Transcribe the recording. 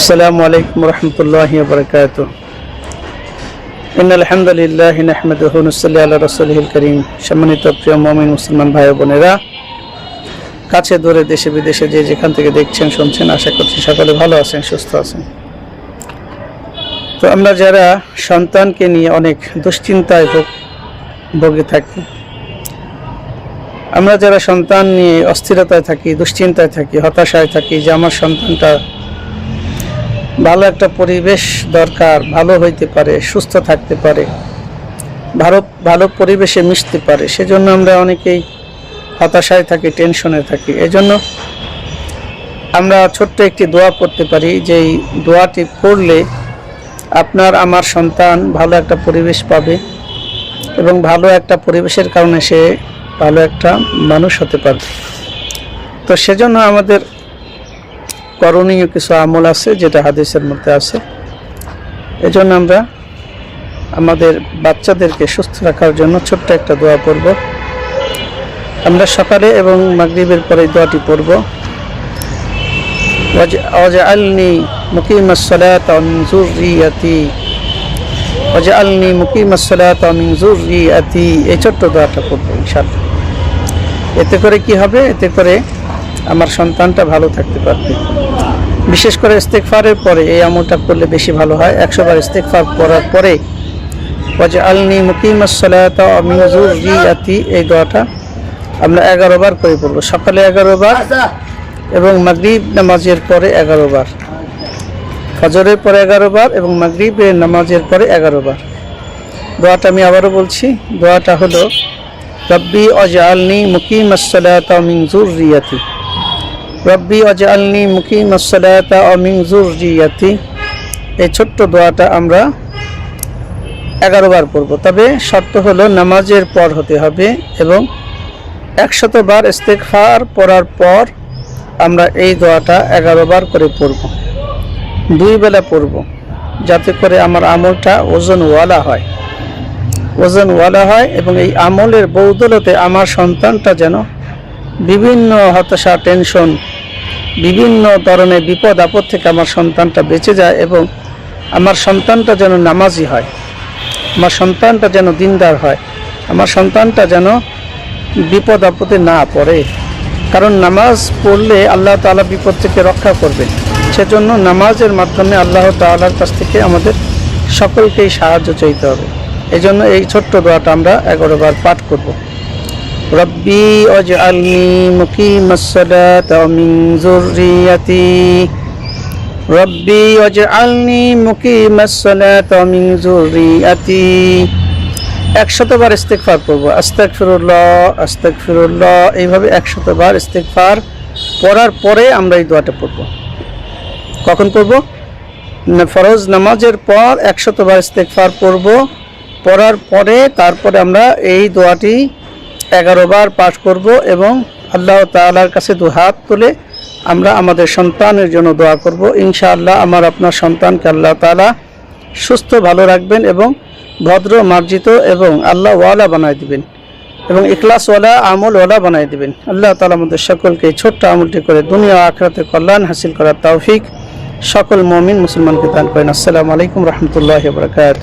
আসসালামু আলাইকুম রহমতুল্লাহ ইন আলহামদুলিল্লাহ নুসল্লি আল্লাহ রসুলহিল করিম। সম্মানিত প্রিয় মমিন মুসলমান ভাই বোনেরা, কাছে দূরে দেশে বিদেশে যে যেখান থেকে দেখছেন, শুনছেন, আশা করছি সকলে ভালো আছেন, সুস্থ আছেন। তো আমরা যারা সন্তানকে নিয়ে অনেক দুশ্চিন্তায় ভোগ- ভোগে থাকি, আমরা যারা সন্তান নিয়ে অস্থিরতায় থাকি, দুশ্চিন্তায় থাকি, হতাশায় থাকি যে আমার সন্তানটা ভালো একটা পরিবেশ দরকার, ভালো হইতে পারে, সুস্থ থাকতে পারে, ভালো ভালো পরিবেশে মিশতে পারে, সেজন্য আমরা অনেকেই হতাশায় থাকি টেনশনে থাকি। এজন্য আমরা ছোট্ট একটি দোয়া পড়তে পারি যেই দোয়াটি পড়লে আপনার, আমার সন্তান ভালো একটা পরিবেশ পাবে এবং ভালো একটা পরিবেশের কারণে সে ভালো একটা মানুষ হতে পারবে। তো সেজন্য আমাদের করণীয় কিছু আমল আছে যেটা হাদিসের মধ্যে আছে। এজন্য আমরা আমাদের বাচ্চাদেরকে সুস্থ রাখার জন্য ছোট্ট একটা দোয়া পড়ব। আমরা সকালে এবং মাগরিবের পরে দোয়াটি পড়ব। ওয়াজআলনি মুকিমাস সালাতা ওয়া মিন যুররিয়াতি। এই ছোট্ট দোয়াটা পড়ব ইনশাআল্লাহ। এতে করে কি হবে? এতে করে আমার সন্তানটা ভালো থাকতে পারবে। বিশেষ করে ইস্তেকফারের পরে এই আমলটা করলে বেশি ভালো হয়। একশো বার ইস্তেকফার করার পরে ওয়াজআলনি মুকিমাস সালাতা ওয়া মিন যুররিয়াতি, এই দোয়াটা আমরা এগারো বার করে পড়ব। সকালে এগারো বার এবং মাগরিব নামাজের পরে এগারো বার। ফজরের পরে এগারো বার এবং মাগরিবের নামাজের পরে এগারো বার। দোয়াটা আমি আবারও বলছি, দোয়াটা হলো, রব্বি অজালনি মুকিম আসসালাতা মিন যুররিয়াতি। রব্বি অজালনি মুকিম আসসালাতা মিন যুররিয়াতি। এই ছোট্ট দোয়াটা আমরা এগারো বার পড়ব। তবে শর্ত হলো নামাজের পর হতে হবে এবং একশত বার ইস্তেকফার পড়ার পর আমরা এই দোয়াটা এগারো বার করে পড়ব। দুই বেলা পড়ব, যাতে করে আমার আমলটা ওজনওয়ালা হয়। ওজনওয়ালা হয় এবং এই আমলের বৌদলতে আমার সন্তানটা যেন বিভিন্ন হতাশা, টেনশন বিভিন্ন ধরনের বিপদ, আপদ থেকে আমার সন্তানটা বেঁচে যায় এবং আমার সন্তানটা যেন নামাজি হয়, আমার সন্তানটা যেন দিনদার হয়, আমার সন্তানটা যেন বিপদ, আপদে না পড়ে। কারণ নামাজ পড়লে আল্লাহ তাআলা বিপদ থেকে রক্ষা করবেন। সেজন্য নামাজের মাধ্যমে আল্লাহ তাআলার কাছ থেকে আমাদের সকলকেই সাহায্য চাইতে হবে। এই এই ছোট্ট দোয়াটা আমরা এগারো বার পাঠ করব। মুকিমাস সালাতা ওয়া মিন যুররিয়াতি। রব্বি অজআলনি মুকিমাস সালাতা ওয়া মিন যুররিয়াতি। একশতবার ইস্তেকফার করব আস্তাক ফিরুল্লাহ আস্তাক ফিরুল্লাহ এইভাবে একশতবার ইস্তেকফার পড়ার পরে আমরা এই দোয়াটা পড়ব। কখন না, ফরজ নামাজের পর একশতবার ইস্তেকফার পড়ব। পড়ার পরে তারপরে আমরা এই দোয়াটি এগারো বার পাঠ করব এবং আল্লাহ তাআলার কাছে দু হাত তুলে আমরা আমাদের সন্তানের জন্য দোয়া করব। ইনশাআল্লাহ আমার আপনার সন্তানকে আল্লাহ তাআলা সুস্থ, ভালো রাখবেন এবং ভদ্র, মার্জিত এবং আল্লাহ ওয়ালা বানায় দিবেন এবং ইখলাসওয়ালা আমলওয়ালা বানায় দিবেন। আল্লাহ তালা আমাদের সকলকে ছোট্ট আমলটি করে দুনিয়া আখরাতে কল্যাণ হাসিল করার তৌফিক সকল মমিন মুসলমানকে দান করেন। আসসালামু আলাইকুম রহমতুল্লাহ বরকাত